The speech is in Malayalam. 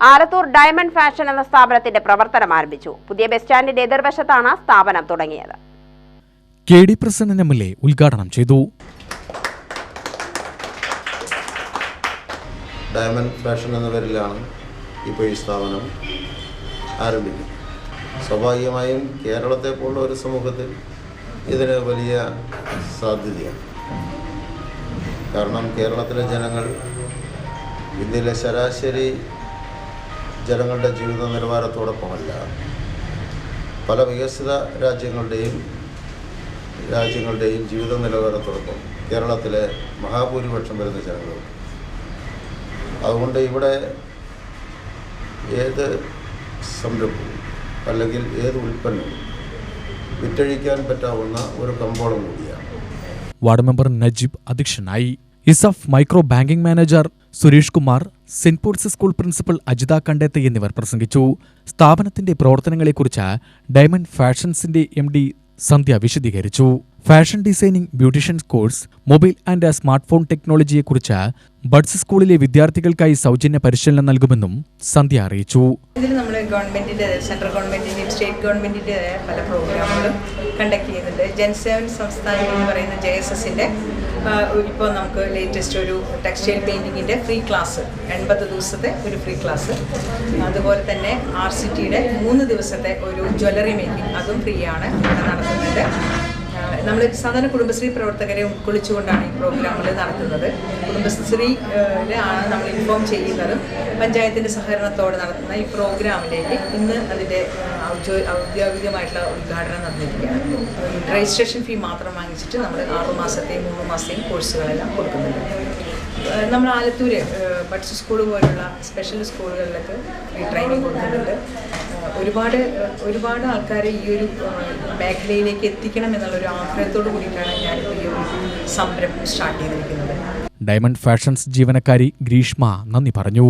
ആലത്തൂർ ഡയമണ്ട് ഫാഷൻ എന്ന സ്ഥാപനത്തിന്റെ പ്രവർത്തനം ആരംഭിച്ചു. പുതിയ ബസ് സ്റ്റാൻഡിന്റെ എതിർവശത്താണ് സ്ഥാപനം തുടങ്ങിയത്. K D Prasannan M L A ഉദ്ഘാടനം ചെയ്തു. ഡയമണ്ട് ഫാഷൻ എന്ന പേരിലാണ് ഇപ്പോൾ ഈ സ്ഥാപനം ആരംഭിക്കുന്നത്. സ്വാഭാവികമായും കേരളത്തെ പോലുള്ള ഒരു സമൂഹത്തിൽ ഇതിന് വലിയ സാധ്യതയാണ്. കാരണം കേരളത്തിലെ ജനങ്ങൾ ഇന്ത്യയിലെ ശരാശരി ജനങ്ങളുടെ ജീവിത നിലവാരത്തോടൊപ്പമല്ല പല വികസിത രാജ്യങ്ങളുടെയും രാജ്യങ്ങളുടെയും ജീവിത നിലവാരത്തോടൊപ്പം കേരളത്തിലെ മഹാഭൂരിപക്ഷം വരുന്ന ജനങ്ങളുണ്ട് അതുകൊണ്ട് ഇവിടെ ഏത് സംരംഭവും അല്ലെങ്കിൽ ഏത് ഉൽപ്പന്നവും വിറ്റഴിക്കാൻ പറ്റാവുന്ന ഒരു കമ്പോളം കൂടിയാണ്. വാർഡ് മെമ്പർ നജീബ് അധ്യക്ഷനായി. ESAF micro banking manager Suresh Kumar. Saint Paul's school principal Ajitha Kandeth എന്നിവർ പ്രസംഗിച്ചു. സ്ഥാപനത്തിന്റെ പ്രവർത്തനങ്ങളെക്കുറിച്ച് ഡയമണ്ട് ഫാഷൻസിന്റെ എം ഡി സന്ധ്യ വിശദീകരിച്ചു. Fashion designing beautician course mobile and smart phone ടെക്നോളജിയെക്കുറിച്ച് buds സ്കൂളിലെ വിദ്യാർത്ഥികൾക്കായി സൗജന്യ പരിശീലനം നൽകുമെന്നും സന്ധ്യ അറിയിച്ചു. ഇതിൽ നമ്മൾ ഗവൺമെന്റിന്റെ സെൻട്രൽ ഗവൺമെന്റിന്റെയും സ്റ്റേറ്റ് ഗവൺമെന്റിന്റെ പല പ്രോഗ്രാമുകളും കണ്ടക്ട് ചെയ്യുന്നുണ്ട്. ജൻസേവൻ സംസ്ഥാനം എന്ന് പറയുന്ന ജെ എസ് എസിന്റെ ഇപ്പോൾ നമുക്ക് ലേറ്റസ്റ്റ് ഒരു ടെക്സ്റ്റൈൽ പെയിന്റിങ്ങിന്റെ ഫ്രീ ക്ലാസ് എൺപത് ദിവസത്തെ ഒരു ഫ്രീ ക്ലാസ് അതുപോലെ തന്നെ ആർ സി ടിയുടെ മൂന്ന് ദിവസത്തെ ഒരു ജ്വല്ലറി മേക്കിംഗ് അതും ഫ്രീ ആണ് ഇവിടെ നടത്തുന്നുണ്ട്. നമ്മൾ സാധാരണ കുടുംബശ്രീ പ്രവർത്തകരെ ഉൾക്കൊള്ളിച്ചുകൊണ്ടാണ് ഈ പ്രോഗ്രാമുകൾ നടത്തുന്നത്. കുടുംബശ്രീ ആണ് നമ്മൾ ഇൻഫോം ചെയ്യുന്നതും പഞ്ചായത്തിന്റെ സഹകരണത്തോടെ നടത്തുന്ന ഈ പ്രോഗ്രാമിലേക്ക് ഇന്ന് അതിന്റെ ഔദ്യോഗികമായിട്ടുള്ള ഉദ്ഘാടനം നടന്നിരിക്കുകയാണ്. രജിസ്ട്രേഷൻ ഫീ മാത്രം വാങ്ങിച്ചിട്ട് നമ്മൾ ആറുമാസത്തെയും മൂന്ന് മാസത്തെയും കോഴ്സുകളെല്ലാം കൊടുക്കുന്നുണ്ട്. നമ്മൾ ആലത്തൂര് പഠിച്ച സ്കൂൾ പോലുള്ള സ്പെഷ്യൽ സ്കൂളുകളിലൊക്കെ ട്രെയിനിങ് കൊടുക്കുന്നുണ്ട്. ഒരുപാട് ഒരുപാട് ആൾക്കാരെ ഈ ഒരു മേഖലയിലേക്ക് എത്തിക്കണം എന്നുള്ളൊരു ആഗ്രഹത്തോടു കൂടിയിട്ടാണ് ഞാൻ ഈ സംരംഭം സ്റ്റാർട്ട് ചെയ്തിരിക്കുന്നത്. ഡയമണ്ട് ഫാഷൻസ് ജീവനക്കാരി ഗ്രീഷ്മ നന്ദി പറഞ്ഞു.